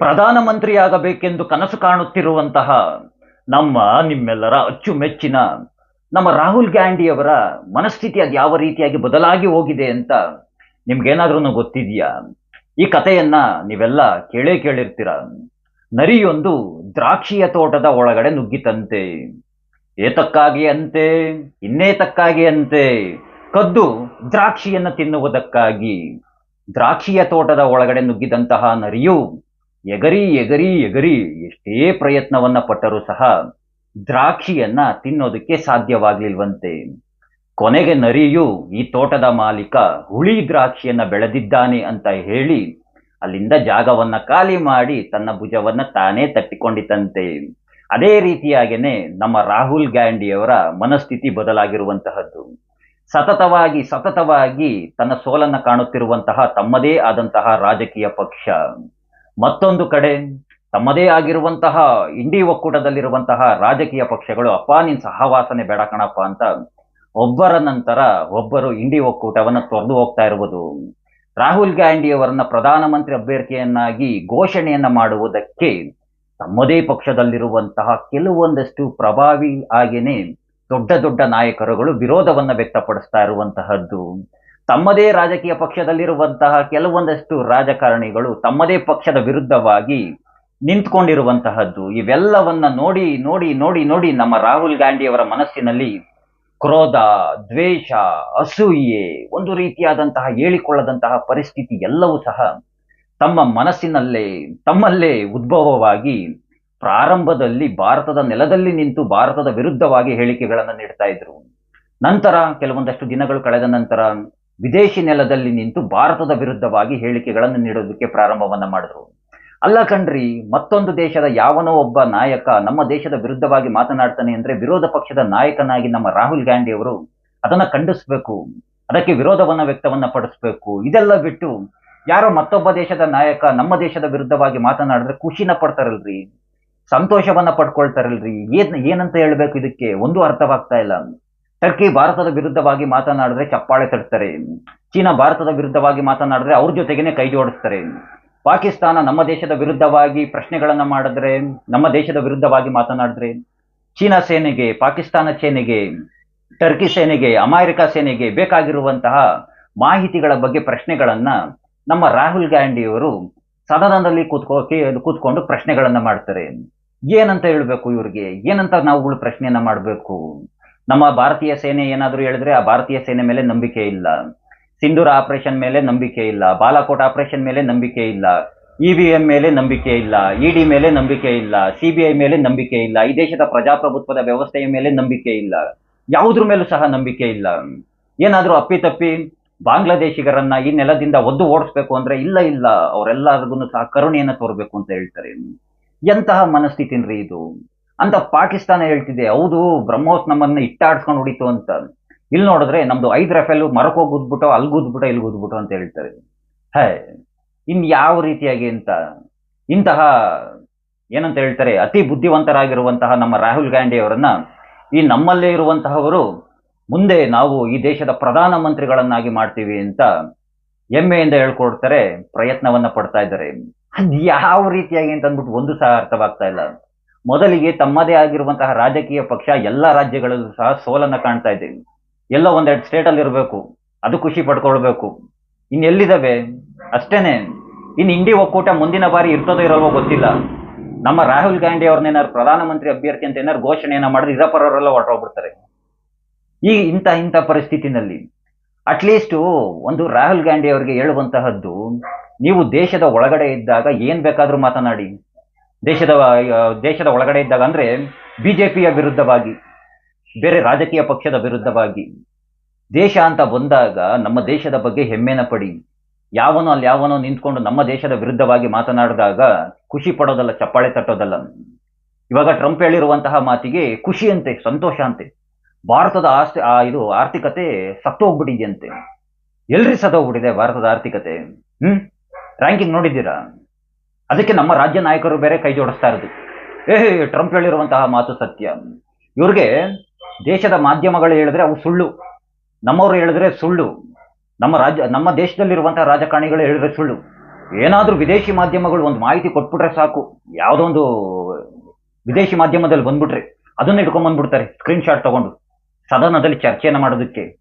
ಪ್ರಧಾನಮಂತ್ರಿಯಾಗಬೇಕೆಂದು ಕನಸು ಕಾಣುತ್ತಿರುವಂತಹ ನಮ್ಮ ನಿಮ್ಮೆಲ್ಲರ ಅಚ್ಚುಮೆಚ್ಚಿನ ನಮ್ಮ ರಾಹುಲ್ ಗಾಂಧಿಯವರ ಮನಸ್ಥಿತಿ ಅದು ಯಾವ ರೀತಿಯಾಗಿ ಬದಲಾಗಿ ಹೋಗಿದೆ ಅಂತ ನಿಮ್ಗೇನಾದ್ರೂ ಗೊತ್ತಿದೆಯಾ? ಈ ಕಥೆಯನ್ನ ನೀವೆಲ್ಲ ಕೇಳೇ ಕೇಳಿರ್ತೀರ? ನರಿಯೊಂದು ದ್ರಾಕ್ಷಿಯ ತೋಟದ ಒಳಗಡೆ ನುಗ್ಗಿತಂತೆ. ಏತಕ್ಕಾಗಿ ಅಂತೆ? ಇನ್ನೇತಕ್ಕಾಗಿ ಅಂತೆ? ಕದ್ದು ದ್ರಾಕ್ಷಿಯನ್ನು ತಿನ್ನುವುದಕ್ಕಾಗಿ. ದ್ರಾಕ್ಷಿಯ ತೋಟದ ಒಳಗಡೆ ನುಗ್ಗಿದಂತಹ ನರಿಯು ಎಗರಿ ಎಗರಿ ಎಗರಿ ಎಷ್ಟೇ ಪ್ರಯತ್ನವನ್ನ ಪಟ್ಟರೂ ಸಹ ದ್ರಾಕ್ಷಿಯನ್ನ ತಿನ್ನೋದಕ್ಕೆ ಸಾಧ್ಯವಾಗ್ಲಿಲ್ವಂತೆ. ಕೊನೆಗೆ ನರಿಯು ಈ ತೋಟದ ಮಾಲೀಕ ಹುಳಿ ದ್ರಾಕ್ಷಿಯನ್ನ ಬೆಳೆದಿದ್ದಾನೆ ಅಂತ ಹೇಳಿ ಅಲ್ಲಿಂದ ಜಾಗವನ್ನ ಖಾಲಿ ಮಾಡಿ ತನ್ನ ಭುಜವನ್ನ ತಾನೇ ತಟ್ಟಿಕೊಂಡಿತಂತೆ ಅದೇ ರೀತಿಯಾಗೇನೆ ನಮ್ಮ ರಾಹುಲ್ ಗಾಂಧಿಯವರ ಮನಸ್ಥಿತಿ ಬದಲಾಗಿರುವಂತಹದ್ದು. ಸತತವಾಗಿ ಸತತವಾಗಿ ತನ್ನ ಸೋಲನ್ನ ಕಾಣುತ್ತಿರುವಂತಹ ತಮ್ಮದೇ ಆದಂತಹ ರಾಜಕೀಯ ಪಕ್ಷ. ಮತ್ತೊಂದು ಕಡೆ ತಮ್ಮದೇ ಆಗಿರುವಂತಹ ಇಂಡಿ ಒಕ್ಕೂಟದಲ್ಲಿರುವಂತಹ ರಾಜಕೀಯ ಪಕ್ಷಗಳು, ಅಪ್ಪ, ನಿನ್ ಸಹವಾಸನೆ ಬೇಡ ಕಣಪ್ಪ ಅಂತ ಒಬ್ಬರ ನಂತರ ಒಬ್ಬರು ಇಂಡಿ ಒಕ್ಕೂಟವನ್ನ ತೊರೆದು ಹೋಗ್ತಾ ಇರುವುದು. ರಾಹುಲ್ ಗಾಂಧಿಯವರನ್ನ ಪ್ರಧಾನಮಂತ್ರಿ ಅಭ್ಯರ್ಥಿಯನ್ನಾಗಿ ಘೋಷಣೆಯನ್ನ ಮಾಡುವುದಕ್ಕೆ ತಮ್ಮದೇ ಪಕ್ಷದಲ್ಲಿರುವಂತಹ ಕೆಲವೊಂದಷ್ಟು ಪ್ರಭಾವಿ ಆಗಿನೇ ದೊಡ್ಡ ದೊಡ್ಡ ನಾಯಕರುಗಳು ವಿರೋಧವನ್ನ ವ್ಯಕ್ತಪಡಿಸ್ತಾ ಇರುವಂತಹದ್ದು. ತಮ್ಮದೇ ರಾಜಕೀಯ ಪಕ್ಷದಲ್ಲಿರುವಂತಹ ಕೆಲವೊಂದಷ್ಟು ರಾಜಕಾರಣಿಗಳು ತಮ್ಮದೇ ಪಕ್ಷದ ವಿರುದ್ಧವಾಗಿ ನಿಂತ್ಕೊಂಡಿರುವಂತಹದ್ದು. ಇವೆಲ್ಲವನ್ನ ನೋಡಿ ನೋಡಿ ನೋಡಿ ನೋಡಿ ನಮ್ಮ ರಾಹುಲ್ ಗಾಂಧಿಯವರ ಮನಸ್ಸಿನಲ್ಲಿ ಕ್ರೋಧ, ದ್ವೇಷ, ಅಸೂಯೆ, ಒಂದು ರೀತಿಯಾದಂತಹ ಹೇಳಿಕೊಳ್ಳದಂತಹ ಪರಿಸ್ಥಿತಿ ಎಲ್ಲವೂ ಸಹ ತಮ್ಮ ಮನಸ್ಸಿನಲ್ಲೇ, ತಮ್ಮಲ್ಲೇ ಉದ್ಭವವಾಗಿ ಪ್ರಾರಂಭದಲ್ಲಿ ಭಾರತದ ನೆಲದಲ್ಲಿ ನಿಂತು ಭಾರತದ ವಿರುದ್ಧವಾಗಿ ಹೇಳಿಕೆಗಳನ್ನು ನೀಡ್ತಾ ಇದ್ರು. ನಂತರ ಕೆಲವೊಂದಷ್ಟು ದಿನಗಳು ಕಳೆದ ನಂತರ ವಿದೇಶಿ ನೆಲದಲ್ಲಿ ನಿಂತು ಭಾರತದ ವಿರುದ್ಧವಾಗಿ ಹೇಳಿಕೆಗಳನ್ನು ನೀಡೋದಕ್ಕೆ ಪ್ರಾರಂಭವನ್ನ ಮಾಡಿದ್ರು. ಅಲ್ಲ ಕಣ್ರಿ, ಮತ್ತೊಂದು ದೇಶದ ಯಾವನೋ ಒಬ್ಬ ನಾಯಕ ನಮ್ಮ ದೇಶದ ವಿರುದ್ಧವಾಗಿ ಮಾತನಾಡ್ತಾನೆ ಅಂದ್ರೆ ವಿರೋಧ ಪಕ್ಷದ ನಾಯಕನಾಗಿ ನಮ್ಮ ರಾಹುಲ್ ಗಾಂಧಿ ಅವರು ಅದನ್ನ ಖಂಡಿಸಬೇಕು, ಅದಕ್ಕೆ ವಿರೋಧವನ್ನ ವ್ಯಕ್ತವನ್ನ ಪಡಿಸ್ಬೇಕು, ಇದೆಲ್ಲ ಬಿಟ್ಟು ಯಾರೋ ಮತ್ತೊಬ್ಬ ದೇಶದ ನಾಯಕ ನಮ್ಮ ದೇಶದ ವಿರುದ್ಧವಾಗಿ ಮಾತನಾಡಿದ್ರೆ ಖುಷಿನ ಪಡ್ತಾರಲ್ರಿ, ಸಂತೋಷವನ್ನ ಪಡ್ಕೊಳ್ತಾರಲ್ರಿ, ಏನ್, ಏನಂತ ಹೇಳ್ಬೇಕು ಇದಕ್ಕೆ? ಒಂದು ಅರ್ಥವಾಗ್ತಾ ಇಲ್ಲ. ಟರ್ಕಿ ಭಾರತದ ವಿರುದ್ಧವಾಗಿ ಮಾತನಾಡಿದ್ರೆ ಚಪ್ಪಾಳೆ ತಡ್ತಾರೆ ಚೀನಾ ಭಾರತದ ವಿರುದ್ಧವಾಗಿ ಮಾತನಾಡಿದ್ರೆ ಅವ್ರ ಜೊತೆಗೇನೆ ಕೈ ಜೋಡಿಸ್ತಾರೆ. ಪಾಕಿಸ್ತಾನ ನಮ್ಮ ದೇಶದ ವಿರುದ್ಧವಾಗಿ ಪ್ರಶ್ನೆಗಳನ್ನ ಮಾಡಿದ್ರೆ, ನಮ್ಮ ದೇಶದ ವಿರುದ್ಧವಾಗಿ ಮಾತನಾಡಿದ್ರೆ, ಚೀನಾ ಸೇನೆಗೆ, ಪಾಕಿಸ್ತಾನ ಸೇನೆಗೆ, ಟರ್ಕಿ ಸೇನೆಗೆ ಅಮೆರಿಕ ಸೇನೆಗೆ ಬೇಕಾಗಿರುವಂತಹ ಮಾಹಿತಿಗಳ ಬಗ್ಗೆ ಪ್ರಶ್ನೆಗಳನ್ನ ನಮ್ಮ ರಾಹುಲ್ ಗಾಂಧಿಯವರು ಸದನದಲ್ಲಿ ಕೂತ್ಕೋಕೆ ಕೂತ್ಕೊಂಡು ಪ್ರಶ್ನೆಗಳನ್ನ ಮಾಡ್ತಾರೆ. ಏನಂತ ಹೇಳ್ಬೇಕು ಇವ್ರಿಗೆ? ಏನಂತ ನಾವುಗಳು ಪ್ರಶ್ನೆಯನ್ನ ಮಾಡಬೇಕು? ನಮ್ಮ ಭಾರತೀಯ ಸೇನೆ ಏನಾದರೂ ಹೇಳಿದ್ರೆ ಆ ಭಾರತೀಯ ಸೇನೆ ಮೇಲೆ ನಂಬಿಕೆ ಇಲ್ಲ. ಸಿಂಧೂರ ಆಪರೇಷನ್ ಮೇಲೆ ನಂಬಿಕೆ ಇಲ್ಲ. ಬಾಲಾಕೋಟ್ ಆಪರೇಷನ್ ಮೇಲೆ ನಂಬಿಕೆ ಇಲ್ಲ. ಇ ವಿ ಎಂ ಮೇಲೆ ನಂಬಿಕೆ ಇಲ್ಲ. ಇಡಿ ಮೇಲೆ ನಂಬಿಕೆ ಇಲ್ಲ. ಸಿಬಿಐ ಮೇಲೆ ನಂಬಿಕೆ ಇಲ್ಲ. ಈ ದೇಶದ ಪ್ರಜಾಪ್ರಭುತ್ವದ ವ್ಯವಸ್ಥೆಯ ಮೇಲೆ ನಂಬಿಕೆ ಇಲ್ಲ. ಯಾವುದ್ರ ಮೇಲೂ ಸಹ ನಂಬಿಕೆ ಇಲ್ಲ. ಏನಾದರೂ ಅಪ್ಪಿತಪ್ಪಿ ಬಾಂಗ್ಲಾದೇಶಿಗರನ್ನ ಈ ನೆಲದಿಂದ ಒದ್ದು ಓಡಿಸ್ಬೇಕು ಅಂದ್ರೆ ಇಲ್ಲ ಇಲ್ಲ. ಅವರೆಲ್ಲರಿಗೂ ಸಹ ಕರುಣೆಯನ್ನ ತೋರ್ಬೇಕು ಅಂತ ಹೇಳ್ತಾರೆ. ಎಂತಹ ಮನಸ್ಥಿತಿನ್ರಿ ಇದು? ಅಂತ ಪಾಕಿಸ್ತಾನ ಹೇಳ್ತಿದೆ, ಹೌದು, ಬ್ರಹ್ಮೋಸ್ ನಮ್ಮನ್ನ ಇಟ್ಟಾಡ್ಸ್ಕೊಂಡು ಹೊಡಿತು ಅಂತ. ಇಲ್ಲಿ ನೋಡಿದ್ರೆ ನಮ್ದು ಐದು ಅಲ್ಲಿ ಗುದ್ಬಿಟ್ಟು ಇಲ್ಲಿ ಗುದ್ಬಿಟ್ಟು ಅಂತ ಹೇಳ್ತಾರೆ. ಹೇ, ಇನ್ ಯಾವ ರೀತಿಯಾಗಿ ಅಂತ? ಇಂತಹ, ಏನಂತ ಹೇಳ್ತಾರೆ, ಅತಿ ಬುದ್ಧಿವಂತರಾಗಿರುವಂತಹ ನಮ್ಮ ರಾಹುಲ್ ಗಾಂಧಿ ಅವರನ್ನ, ಈ ನಮ್ಮಲ್ಲೇ ಇರುವಂತಹವರು, ಮುಂದೆ ನಾವು ಈ ದೇಶದ ಪ್ರಧಾನ ಮಂತ್ರಿಗಳನ್ನಾಗಿ ಮಾಡ್ತೀವಿ ಅಂತ ಹೆಮ್ಮೆಯಿಂದ ಹೇಳ್ಕೊಡ್ತಾರೆ, ಪ್ರಯತ್ನವನ್ನ ಪಡ್ತಾ ಇದ್ದಾರೆ. ಅದ್ ಯಾವ ರೀತಿಯಾಗಿ ಅಂತ ಅಂದ್ಬಿಟ್ಟು ಒಂದು ಸಹ ಅರ್ಥವಾಗ್ತಾ ಇಲ್ಲ. ಮೊದಲಿಗೆ ತಮ್ಮದೇ ಆಗಿರುವಂತಹ ರಾಜಕೀಯ ಪಕ್ಷ ಎಲ್ಲ ರಾಜ್ಯಗಳಲ್ಲೂ ಸಹ ಸೋಲನ್ನ ಕಾಣ್ತಾ ಇದೆ. ಎಲ್ಲ ಒಂದೆರಡು ಸ್ಟೇಟ್ ಅಲ್ಲಿ ಇರಬೇಕು, ಅದು ಖುಷಿ ಪಡ್ಕೊಳ್ಬೇಕು. ಇನ್ ಎಲ್ಲಿದ್ದಾವೆ? ಅಷ್ಟೇನೆ. ಇನ್ ಇಂಡಿ ಒಕ್ಕೂಟ ಮುಂದಿನ ಬಾರಿ ಇರ್ತದೋ ಇರಲ್ವೋ ಗೊತ್ತಿಲ್ಲ. ನಮ್ಮ ರಾಹುಲ್ ಗಾಂಧಿ ಅವ್ರನ್ನೇನಾದ್ರು ಪ್ರಧಾನಮಂತ್ರಿ ಅಭ್ಯರ್ಥಿ ಅಂತ ಏನಾದ್ರು ಘೋಷಣೆಯನ್ನ ಮಾಡಿದ್ರೆ ಇರಪರವರೆಲ್ಲ ಹೊರಟೋಗ್ಬಿಡ್ತಾರೆ. ಈ ಇಂಥ ಇಂಥ ಪರಿಸ್ಥಿತಿನಲ್ಲಿ ಅಟ್ಲೀಸ್ಟ್ ಒಂದು ರಾಹುಲ್ ಗಾಂಧಿ ಅವರಿಗೆ ಹೇಳುವಂತಹದ್ದು, ನೀವು ದೇಶದ ಒಳಗಡೆ ಇದ್ದಾಗ ಏನ್ ಬೇಕಾದ್ರೂ ಮಾತನಾಡಿ. ದೇಶದ ದೇಶದ ಒಳಗಡೆ ಇದ್ದಾಗ ಅಂದ್ರೆ ಬಿಜೆಪಿಯ ವಿರುದ್ಧವಾಗಿ, ಬೇರೆ ರಾಜಕೀಯ ಪಕ್ಷದ ವಿರುದ್ಧವಾಗಿ, ದೇಶ ಅಂತ ಬಂದಾಗ ನಮ್ಮ ದೇಶದ ಬಗ್ಗೆ ಹೆಮ್ಮೆನ ಪಡಿ. ಯಾವನೋ ಅಲ್ಲಿ ಯಾವನೋ ನಿಂತ್ಕೊಂಡು ನಮ್ಮ ದೇಶದ ವಿರುದ್ಧವಾಗಿ ಮಾತನಾಡಿದಾಗ ಖುಷಿ ಪಡೋದಲ್ಲ, ಚಪ್ಪಾಳೆ ತಟ್ಟೋದಲ್ಲ. ಇವಾಗ ಟ್ರಂಪ್ ಹೇಳಿರುವಂತಹ ಮಾತಿಗೆ ಖುಷಿ ಅಂತೆ, ಸಂತೋಷ ಅಂತೆ. ಭಾರತದ ಆಸ್ತಿ ಇದು ಆರ್ಥಿಕತೆ ಸತ್ತೋಗ್ಬಿಟ್ಟಿದೆಯಂತೆ ಎಲ್ರಿ ಸತ್ತೋಗ್ಬಿಟ್ಟಿದೆ ಭಾರತದ ಆರ್ಥಿಕತೆ. ಹ್ಮ್? ರ್ಯಾಂಕಿಂಗ್ ನೋಡಿದ್ದೀರಾ? ಅದಕ್ಕೆ ನಮ್ಮ ರಾಜ್ಯ ನಾಯಕರು ಬೇರೆ ಕೈ ಜೋಡಿಸ್ತಾ ಇರೋದು. ಏ, ಟ್ರಂಪ್ ಹೇಳಿರುವಂತಹ ಮಾತು ಸತ್ಯ. ಇವ್ರಿಗೆ ದೇಶದ ಮಾಧ್ಯಮಗಳು ಹೇಳಿದ್ರೆ ಅವು ಸುಳ್ಳು. ನಮ್ಮವರು ಹೇಳಿದ್ರೆ ಸುಳ್ಳು. ನಮ್ಮ ರಾಜ್ಯ, ನಮ್ಮ ದೇಶದಲ್ಲಿರುವಂತಹ ರಾಜಕಾರಣಿಗಳು ಹೇಳಿದ್ರೆ ಸುಳ್ಳು. ಏನಾದರೂ ವಿದೇಶಿ ಮಾಧ್ಯಮಗಳು ಒಂದು ಮಾಹಿತಿ ಕೊಟ್ಬಿಟ್ರೆ ಸಾಕು. ಯಾವುದೋ ಒಂದು ವಿದೇಶಿ ಮಾಧ್ಯಮದಲ್ಲಿ ಬಂದ್ಬಿಟ್ರೆ ಅದನ್ನ ಇಟ್ಕೊಂಡ್ ಬಂದ್ಬಿಡ್ತಾರೆ ಸ್ಕ್ರೀನ್ ಶಾಟ್ ತಗೊಂಡು. ಸದನದಲ್ಲಿ ಚರ್ಚೆಯನ್ನು ಮಾಡೋದಕ್ಕೆ.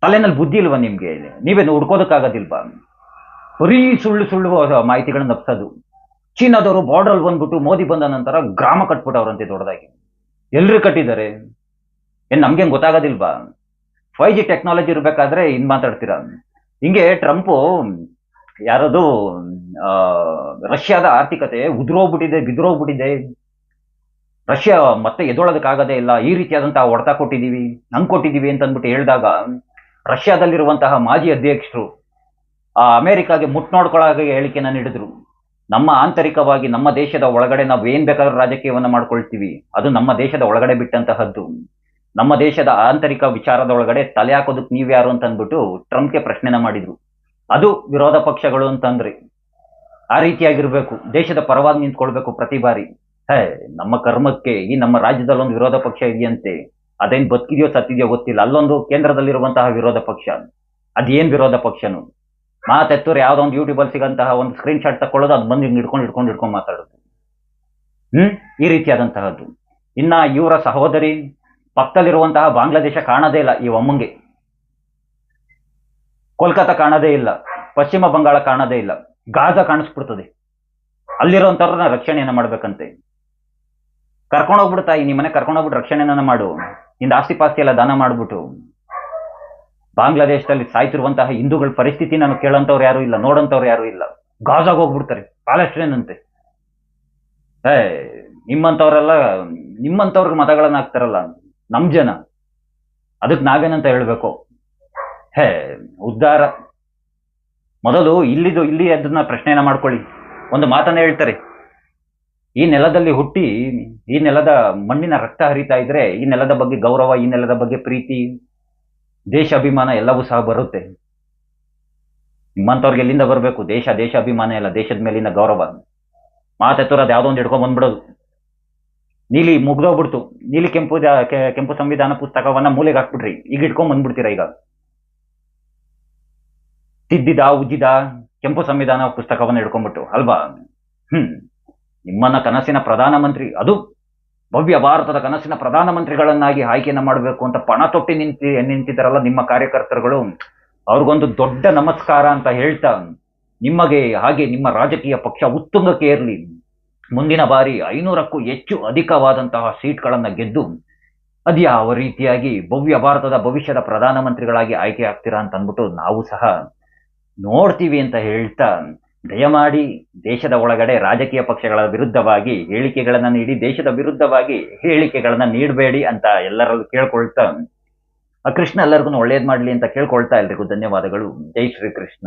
ತಲೆನಲ್ಲಿ ಬುದ್ಧಿ ಇಲ್ವಾ ನಿಮಗೆ? ನೀವೇನು ಹುಡ್ಕೋದಕ್ಕಾಗೋದಿಲ್ವಾ? ಬರೀ ಸುಳ್ಳು ಸುಳ್ಳು ಮಾಹಿತಿಗಳನ್ನ ನಪ್ಸೋದು. ಚೀನಾದವರು ಬಾರ್ಡರ್ ಬಂದ್ಬಿಟ್ಟು ಮೋದಿ ಬಂದ ನಂತರ ಗ್ರಾಮ ಕಟ್ಬಿಟ್ಟವ್ರಂತೆ ದೊಡ್ಡದಾಗಿ. ಎಲ್ರು ಕಟ್ಟಿದ್ದಾರೆ? ಏನ್ ನಮ್ಗೆ ಗೊತ್ತಾಗೋದಿಲ್ವಾ? ಫೈವ್ ಜಿ ಟೆಕ್ನಾಲಜಿ ಇರ್ಬೇಕಾದ್ರೆ ಇನ್ ಮಾತಾಡ್ತೀರಾ? ಹಿಂಗೆ ಟ್ರಂಪ್ ಯಾರದು ರಷ್ಯಾದ ಆರ್ಥಿಕತೆ ಉದುರೋಗ್ಬಿಟ್ಟಿದೆ, ಬಿದ್ರೋಗ್ಬಿಟ್ಟಿದೆ. ರಷ್ಯಾ ಮತ್ತೆ ಎದೊಳೋದಕ್ಕಾಗದೇ ಇಲ್ಲ. ಈ ರೀತಿಯಾದಂತಹ ಹೊಡೆತ ಕೊಟ್ಟಿದ್ದೀವಿ ನಂಗೆ ಕೊಟ್ಟಿದ್ದೀವಿ ಅಂತ ಅಂದ್ಬಿಟ್ಟು ಹೇಳಿದಾಗ ರಷ್ಯಾದಲ್ಲಿರುವಂತಹ ಮಾಜಿ ಅಧ್ಯಕ್ಷರು ಆ, ಅಮೆರಿಕಾಗೆ ಮುಟ್ ಹಾಗೆ ಹೇಳಿಕೆನ ನೀಡಿದ್ರು. ನಮ್ಮ ಆಂತರಿಕವಾಗಿ ನಮ್ಮ ದೇಶದ ಒಳಗಡೆ ನಾವು ಏನ್ ಬೇಕಾದ್ರೂ ರಾಜಕೀಯವನ್ನ ಮಾಡ್ಕೊಳ್ತೀವಿ. ಅದು ನಮ್ಮ ದೇಶದ ಒಳಗಡೆ ಬಿಟ್ಟಂತಹದ್ದು. ನಮ್ಮ ದೇಶದ ಆಂತರಿಕ ವಿಚಾರದ ಒಳಗಡೆ ತಲೆ ಹಾಕೋದಕ್ಕೆ ನೀವ್ಯಾರು ಅಂತ ಅಂದ್ಬಿಟ್ಟು ಟ್ರಂಪ್ಗೆ ಪ್ರಶ್ನೆನ ಮಾಡಿದ್ರು. ಅದು ವಿರೋಧ ಪಕ್ಷಗಳು ಅಂತಂದ್ರೆ. ಆ ರೀತಿಯಾಗಿರ್ಬೇಕು. ದೇಶದ ಪರವಾಗಿ ನಿಂತ್ಕೊಳ್ಬೇಕು ಪ್ರತಿ ಬಾರಿ. ಹೇ, ನಮ್ಮ ಕರ್ಮಕ್ಕೆ ಈ ನಮ್ಮ ರಾಜ್ಯದಲ್ಲೊಂದು ವಿರೋಧ ಪಕ್ಷ ಇದೆಯಂತೆ. ಅದೇನ್ ಬದುಕಿದೆಯೋ ಸತ್ತಿದೆಯೋ ಗೊತ್ತಿಲ್ಲ. ಅಲ್ಲೊಂದು ಕೇಂದ್ರದಲ್ಲಿರುವಂತಹ ವಿರೋಧ ಪಕ್ಷ. ಅದೇನ್ ವಿರೋಧ ಪಕ್ಷನು. ಮಾತೆತ್ತೂರು ಯಾವ್ದೋ ಒಂದು ಯೂಟ್ಯೂಬಲ್ಲಿ ಸಿಗಂತಹ ಒಂದು ಸ್ಕ್ರೀನ್ ಶಾಟ್ ತಗೊಳ್ಳೋದು ಅದು ಬಂದು ಹಿಂಗೆ ಹಿಡ್ಕೊಂಡು ಹಿಡ್ಕೊಂಡು ಹಿಡ್ಕೊಂಡು ಮಾತಾಡೋದು ಹ್ಮ್? ಈ ರೀತಿಯಾದಂತಹದ್ದು. ಇನ್ನ ಇವರ ಸಹೋದರಿ ಪಕ್ಕದಲ್ಲಿರುವಂತಹ ಬಾಂಗ್ಲಾದೇಶ ಕಾಣದೇ ಇಲ್ಲ, ಈ ಒಮ್ಮಂಗೆ. ಕೋಲ್ಕತ್ತಾ ಕಾಣದೇ ಇಲ್ಲ, ಪಶ್ಚಿಮ ಬಂಗಾಳ ಕಾಣದೇ ಇಲ್ಲ, ಗಾಜಾ ಕಾಣಿಸ್ಬಿಡ್ತದೆ. ಅಲ್ಲಿರುವಂತವ್ರನ್ನ ರಕ್ಷಣೆಯನ್ನ ಮಾಡ್ಬೇಕಂತೆ. ಕರ್ಕೊಂಡೋಗ್ಬಿಡ್ತಾ, ಈ ಮನೆ ಕರ್ಕೊಂಡೋಗ್ಬಿಟ್ಟು ರಕ್ಷಣೆಯನ್ನ ಮಾಡು. ನಿಂದ ಆಸ್ತಿ ಪಾಸ್ತಿ ಎಲ್ಲ ದಾನ ಮಾಡ್ಬಿಟ್ಟು. ಬಾಂಗ್ಲಾದೇಶದಲ್ಲಿ ಸಾಯ್ತಿರುವಂತಹ ಹಿಂದೂಗಳ ಪರಿಸ್ಥಿತಿ ನಾನು ಕೇಳಂತವ್ರು ಯಾರು ಇಲ್ಲ, ನೋಡಂತವ್ರು ಯಾರು ಇಲ್ಲ. ಗಾಜಾಗ ಹೋಗ್ಬಿಡ್ತಾರೆ ಪ್ಯಾಲೆಸ್ಟೈನ್ ಅಂತೆ ಏ, ನಿಮ್ಮಂತವ್ರೆಲ್ಲ, ನಿಮ್ಮಂತವ್ರಿಗೆ ಮತಗಳನ್ನ ಹಾಕ್ತಾರಲ್ಲ, ನಮ್ ಜನ. ಅದಕ್ಕೆ ನಾವೇನಂತ ಹೇಳ್ಬೇಕು? ಹೇ ಉದ್ಧಾರ ಮೊದಲು ಇಲ್ಲಿದು, ಇಲ್ಲಿ ಅದನ್ನ ಪ್ರಶ್ನೆಯನ್ನ ಮಾಡ್ಕೊಳ್ಳಿ. ಒಂದು ಮಾತನ್ನ ಹೇಳ್ತಾರೆ. ಈ ನೆಲದಲ್ಲಿ ಹುಟ್ಟಿ, ಈ ನೆಲದ ಮಣ್ಣಿನ ರಕ್ತ ಹರಿತಾ ಇದ್ರೆ, ಈ ನೆಲದ ಬಗ್ಗೆ ಗೌರವ, ಈ ನೆಲದ ಬಗ್ಗೆ ಪ್ರೀತಿ ದೇಶ ಅಭಿಮಾನ ಎಲ್ಲವೂ ಸಹ ಬರುತ್ತೆ. ನಿಮ್ಮಂತವ್ರಿಗೆ ಎಲ್ಲಿಂದ ಬರಬೇಕು? ದೇಶ ದೇಶ ಅಭಿಮಾನ ಎಲ್ಲ ದೇಶದ ಮೇಲಿನ ಗೌರವ. ಮಾತೆತ್ತೋರದು ಯಾವುದೋ ಒಂದು ಹಿಡ್ಕೊಂಡ್ ಬಂದ್ಬಿಡೋದು. ನೀಲಿ ಮುಗ್ದೋಗ್ಬಿಡ್ತು ನೀಲಿ ಕೆಂಪು ಕೆಂಪು ಸಂವಿಧಾನ ಪುಸ್ತಕವನ್ನ ಮೂಲೆಗೆ ಹಾಕ್ಬಿಟ್ರಿ. ಈಗ ಇಟ್ಕೊಂಡ್ ಬಂದ್ಬಿಡ್ತೀರಾ ಈಗ? ತಿದ್ದಿದ, ಉಜ್ಜಿದ? ಕೆಂಪು ಸಂವಿಧಾನ ಪುಸ್ತಕವನ್ನ ಹಿಡ್ಕೊಂಡ್ಬಿಟ್ಟು, ಅಲ್ವಾ? ಹ್ಮ್. ನಿಮ್ಮನ್ನ ಕನಸಿನ ಪ್ರಧಾನಮಂತ್ರಿ, ಅದು ಭವ್ಯ ಭಾರತದ ಕನಸಿನ ಪ್ರಧಾನಮಂತ್ರಿಗಳನ್ನಾಗಿ ಆಯ್ಕೆಯನ್ನು ಮಾಡಬೇಕು ಅಂತ ಪಣ ತೊಟ್ಟಿ ನಿಂತಿ ನಿಂತಿದ್ದಾರಲ್ಲ ನಿಮ್ಮ ಕಾರ್ಯಕರ್ತರುಗಳು. ಅವ್ರಿಗೊಂದು ದೊಡ್ಡ ನಮಸ್ಕಾರ ಅಂತ ಹೇಳ್ತಾ, ನಿಮಗೆ ಹಾಗೆ ನಿಮ್ಮ ರಾಜಕೀಯ ಪಕ್ಷ ಉತ್ತುಂಗಕ್ಕೆ ಏರ್ಲಿ ಮುಂದಿನ ಬಾರಿ ಐನೂರಕ್ಕೂ ಹೆಚ್ಚು ಅಧಿಕವಾದಂತಹ ಸೀಟ್ಗಳನ್ನು ಗೆದ್ದು ಅದ್ಯಾವ ರೀತಿಯಾಗಿ ಭವ್ಯ ಭಾರತದ ಭವಿಷ್ಯದ ಪ್ರಧಾನಮಂತ್ರಿಗಳಾಗಿ ಆಯ್ಕೆ ಆಗ್ತೀರಾ ಅಂತ ಅಂದ್ಬಿಟ್ಟು ನಾವು ಸಹ ನೋಡ್ತೀವಿ ಅಂತ ಹೇಳ್ತಾ ದಯಮಾಡಿ ದೇಶದ ಒಳಗಡೆ ರಾಜಕೀಯ ಪಕ್ಷಗಳ ವಿರುದ್ಧವಾಗಿ ಹೇಳಿಕೆಗಳನ್ನು ನೀಡಿ, ದೇಶದ ವಿರುದ್ಧವಾಗಿ ಹೇಳಿಕೆಗಳನ್ನು ನೀಡಬೇಡಿ ಅಂತ ಎಲ್ಲರಲ್ಲೂ ಕೇಳ್ಕೊಳ್ತಾ ಆ ಕೃಷ್ಣ ಎಲ್ಲರಿಗೂ ಒಳ್ಳೇದು ಮಾಡಲಿ ಅಂತ ಕೇಳ್ಕೊಳ್ತಾ ಎಲ್ರಿಗೂ ಧನ್ಯವಾದಗಳು. ಜೈ ಶ್ರೀ ಕೃಷ್ಣ